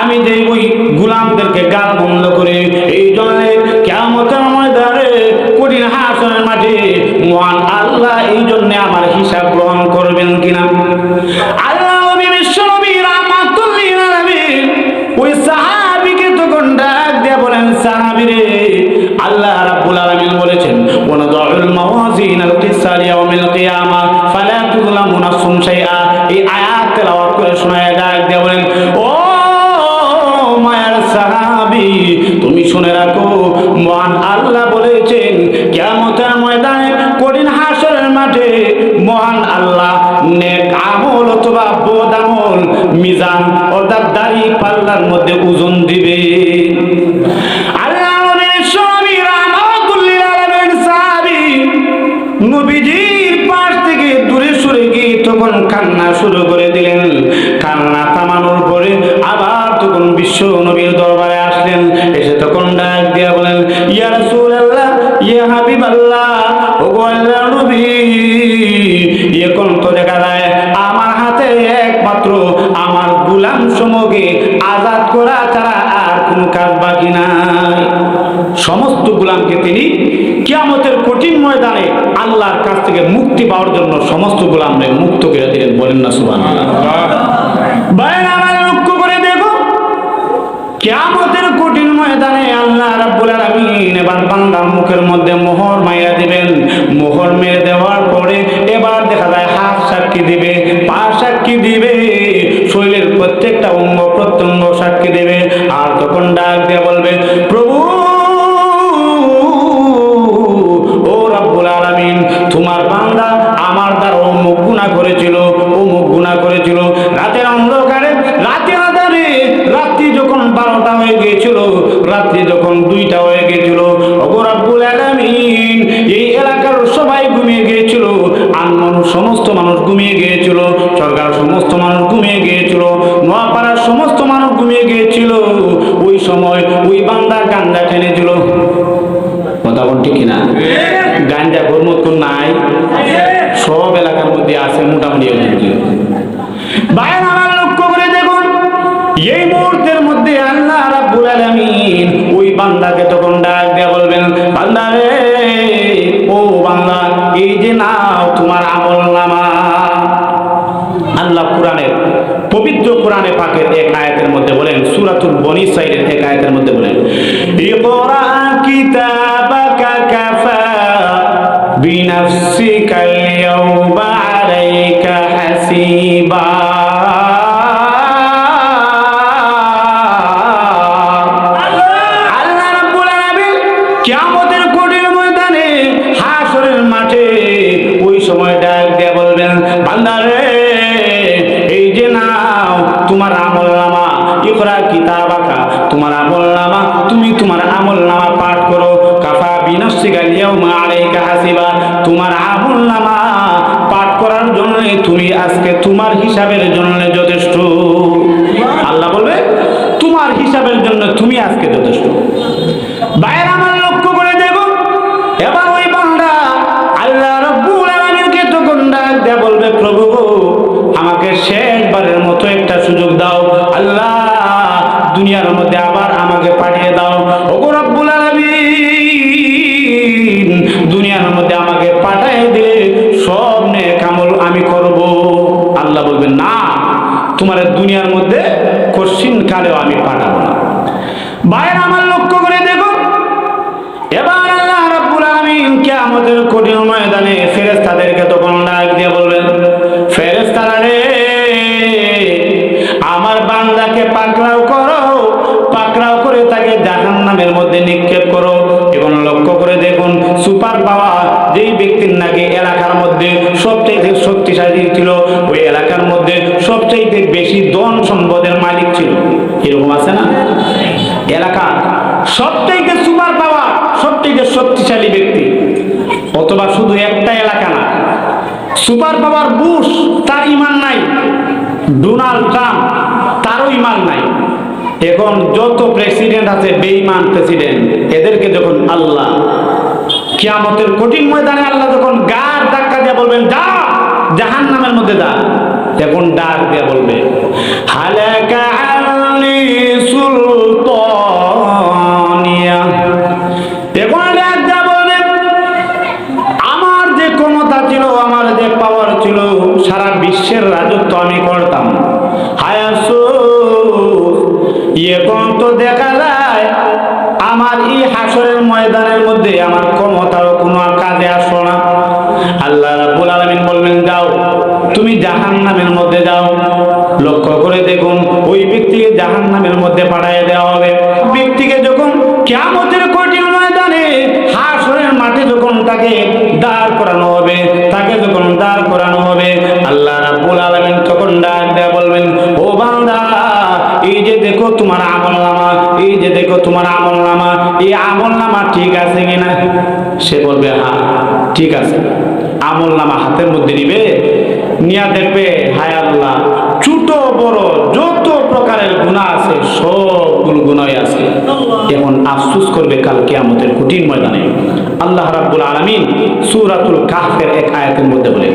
আমি যে ওই গুলামদেরকে গাল বন্ধ করে এই জন্য কেমতের ময়দানে কঠিন হাসনের মাঠে মহান আল্লাহ এই জন্য আমার হিসাব গ্রহণ করবেন কিনা? ওই সাহাবীকে তখন ডাক বলেন আল্লাহ বলেছেন এই আয়াত করে শোনায়, ডাক দিয়ে বলেন সাহাবী, তুমি শুনে রাখো, মহান আল্লাহ বলেছেন, কিয়ামতের ময়দানে কঠিন হাসরের মাঠে মহান আল্লাহ নেক আমল অথবা বদ আমল, মিজান অর্থাৎ দাড়ি পাল্লার মধ্যে ওজন দিবে। নবীজির পাশ থেকে দূরে সরে গিয়ে তখন কান্না শুরু করে দিলেন। তো দেখা যায়। আমার হাতে একমাত্র আমার গুলাম সমূহকে আজাদ করা ছাড়া আর কোনো কাজ বাকি নাই। সমস্ত গুলামকে তিনি কিয়ামতের কঠিন ময়দানে আল্লাহর কাছ থেকে মুক্তি পাওয়ার জন্য সমস্ত গুলামরে মুক্ত করে দিলেন। বলেন না সুবান লক্ষ্য করে দেখো, কিয়ামতের কঠিন ময়দানে আল্লাহ রাব্বুল আলামিন এবার বান্দার মুখের মধ্যে মোহর মাইরা দিবেন। মোহর মেরে দেওয়ার তোমার বান্দা আমার দ্বারা অমুক গুণা করেছিল অমুক গুণা করেছিল। রাতের অন্ধকারে রাতে আধারে রাত্রি যখন বারোটা হয়ে গিয়েছিল রাত্রি যখন দুইটা হয়ে গিয়েছিল ওগো আলামিন এই এলাকার সবাই ঘুমিয়ে গিয়েছিল আর মানুষ সমস্ত মানুষ ঘুমিয়ে গিয়েছিল সরকার সমস্ত মানুষ ঘুমিয়ে গিয়েছিল নোয়াপাড়ার সমস্ত মানুষ ঘুমিয়ে গিয়েছিল। ওই সময় ওই বান্দা গান্দা টেনেছিল। কথা বল ঠিক কিনা? গাঞ্জা গরমত কোন নাই। মধ্যে আছে মোটামুটি আমার লক্ষ্য করে দেখুন, এই মুহূর্তের মধ্যে আল্লাহ রাব্বুল আলামিন ওই বান্দাকে তখন ডাক দিয়ে বলবেন, বান্দা রে, ও বান্দা, এই যে নাও তোমার আমল নামা। আল্লাহ কোরআনের, পবিত্র কোরআনে পাকের এক আয়াতের মধ্যে বলেন, সূরাতুল বনি ইসরাঈলের এক আয়াতের মধ্যে বলেন, ইকরা কিতাবাকা কাফা বিনাফসিকাল ইয়াউমা কিয়ামতের কঠিন ময়দানে হাসরের মাঠে ওই সময় ডাক দিয়ে বলবেন, বান্দা রে, এই যে নাও, তোমার আমল নামা, ইকরা কিতাবাকা, তোমার আমল নামা, তুমি তোমার আমল নামা পাঠ করো, কাফা বিনাফসিকা ইয়াউমা আলাইকা হাসিবা, তোমার আমল নামা পাঠ করার জন্য তুমি আজকে তোমার হিসাবের জন্য যথেষ্ট। আল্লাহ বলবে, তোমার হিসাবের জন্য তুমি আজকে যথেষ্ট। বাইরে আমাকে পাঠিয়ে দাও। ওগো রব্বুল আলামিন, দুনিয়ার মধ্যে আমাকে পাঠিয়ে দিলে সব নেক আমল আমি করব। আল্লাহ বলবেন, না, তোমার দুনিয়ার মধ্যে কশিন কালেও আমি পাঠাবো না। বাইরে আমার লক্ষ্য করে দেখো। এবার আল্লাহ রাব্বুল আলামিন কিয়ামতের করে তাকে জাহান্নামের মধ্যে নিক্ষেপ করো এবং লক্ষ্য করে দেখুন, সুপার পাওয়ার যেই ব্যক্তির নাকি এলাকার মধ্যে সবচাইতে শক্তিশালী ছিল, ওই এলাকার মধ্যে সবচাইতে বেশি ধন সম্পদের মালিক ছিল। এরকম আছে না? এলাকা সবচাইতে সুপার পাওয়ার, সবচাইতে শক্তিশালী ব্যক্তি। অথবা শুধু একটা এলাকা না, সুপার পাওয়ার বুশ তার ইমান নাই, ডোনাল্ড ট্রাম্প তারও ইমান নাই। এখন যত প্রেসিডেন্ট আছে বেইমান প্রেসিডেন্ট এদেরকে যখন আল্লাহ কিয়ামতের কঠিন ময়দানে আল্লাহ যখন গার ধাক্কা দিয়ে বলবেন, যা জাহান নামের মধ্যে দা এখন ডাক দিয়ে বলবে আমার কোনো কাজে না। আল্লাহ যাও, তুমি মধ্যে যাও। লক্ষ্য করে দেখুন, ওই ব্যক্তিকে মধ্যে পাঠিয়ে দেওয়া হবে। ব্যক্তিকে যখন কঠিন ময়দানে মাঠে যখন তাকে দাঁড় করানো হবে, তাকে যখন দাঁড় করানো হবে, আল্লাহ তখন ডাক দেয়া বলবেন, ও বান্দা, এই যে দেখো তোমার আমল নামা, এই যে দেখো তোমার আমল নামা এই আমল নামা ঠিক আছে কিনা? সে বলবে হ্যাঁ ঠিক আছে। আমল নামা হাতের মধ্যে নিবে, নিয়া দেখবে, হায় আল্লাহ, ছোট, বড় যত প্রকারের গুণা আছে, সবগুলো গুণাই আছে। এখন আফসুস করবে কাল কিয়ামতের কঠিন ময়দানে। আল্লাহ রাব্বুল আলামিন সূরাতুল কাহফের এক আয়াতের মধ্যে বলেন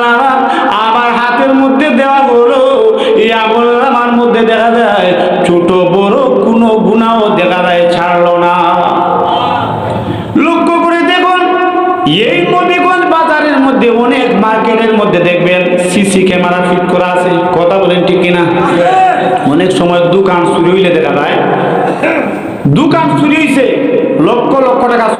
এই নবীগঞ্জ বাজারের মধ্যে অনেক মার্কেটের মধ্যে দেখবেন সিসি ক্যামেরা ফিট করা আছে। কথা বলেন ঠিক কিনা? অনেক সময় দোকান চুরি হইলে দেখা যায়। দোকান চুরি হয়েছে লক্ষ লক্ষ টাকা